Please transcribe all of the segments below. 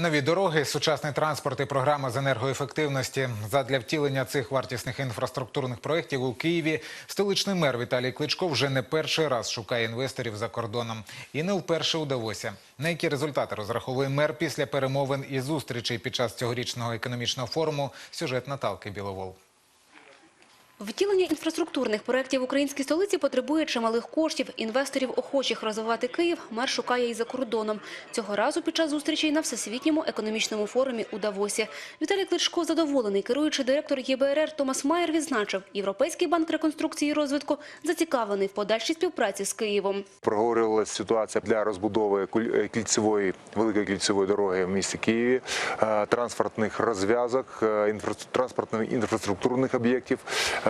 Нові дороги, сучасний транспорт і програма з енергоефективності. Задля втілення цих вартісних інфраструктурних проєктів у Києві столичний мер Віталій Кличко вже не перший раз шукає інвесторів за кордоном. І не вперше у Давосі. На які результати розраховує мер після перемовин і зустрічей під час цьогорічного економічного форуму сюжет Наталки Біловол. Втілення інфраструктурних проєктів в українській столиці потребує чималих коштів. Інвесторів, охочих розвивати Київ, мер шукає і за кордоном. Цього разу під час зустрічей на Всесвітньому економічному форумі у Давосі. Віталій Кличко задоволений. Керуючий директор ЄБРР Томас Майер відзначив, Європейський банк реконструкції і розвитку зацікавлений в подальшій співпраці з Києвом. Проговорювалася ситуація для розбудови е, кільцевої великої кільцевої дороги в місті Києві, е, транспортних розв'язок, е, транспортних інфраструктурних об'єктів.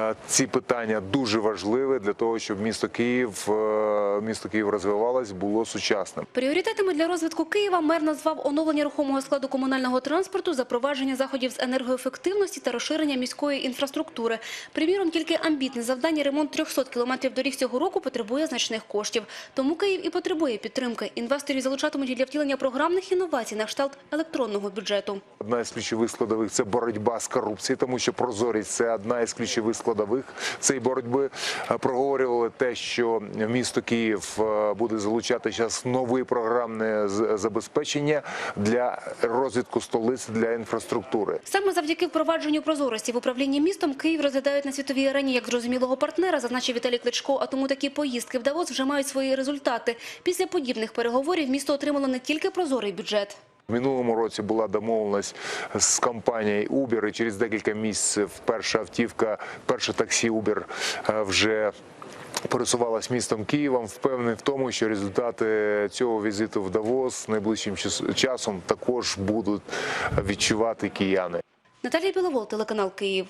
Е, Ці питання дуже важливі для того, щоб місто Київ, е, місто Київ розвивалось, було сучасним. Пріоритетами для розвитку Києва мер назвав оновлення рухомого складу комунального транспорту, запровадження заходів з енергоефективності та розширення міської інфраструктури. Приміром, тільки амбітне завдання ремонт 300 кілометрів доріг цього року потребує значних коштів. Тому Київ і потребує підтримки. Інвесторів залучатимуть для втілення програмних інновацій на кшталт електронного бюджету. Одна із ключових складових це боротьба з корупцією, тому що прозорість це одна із ключових складових цієї боротьби. Е, Проговорювали те, що місто Київ е, буде залучати зараз нове програмне забезпечення для розвитку столиці для інфраструктури. Саме завдяки впровадженню прозорості в управлінні містом Київ розглядають на світовій арені як зрозумілого партнера, зазначив Віталій Кличко. А тому такі поїздки в Давос вже мають свої результати. Після подібних переговорів місто отримало не тільки прозорий бюджет. В минулому році була домовленість з компанією Uber, і через декілька місяців перша автівка, перше таксі Uber е, вже пересувалась містом Києвом. Впевнений в тому, що результати цього візиту в Давос найближчим часом також будуть відчувати кияни. Наталія Біловол, телеканал Київ.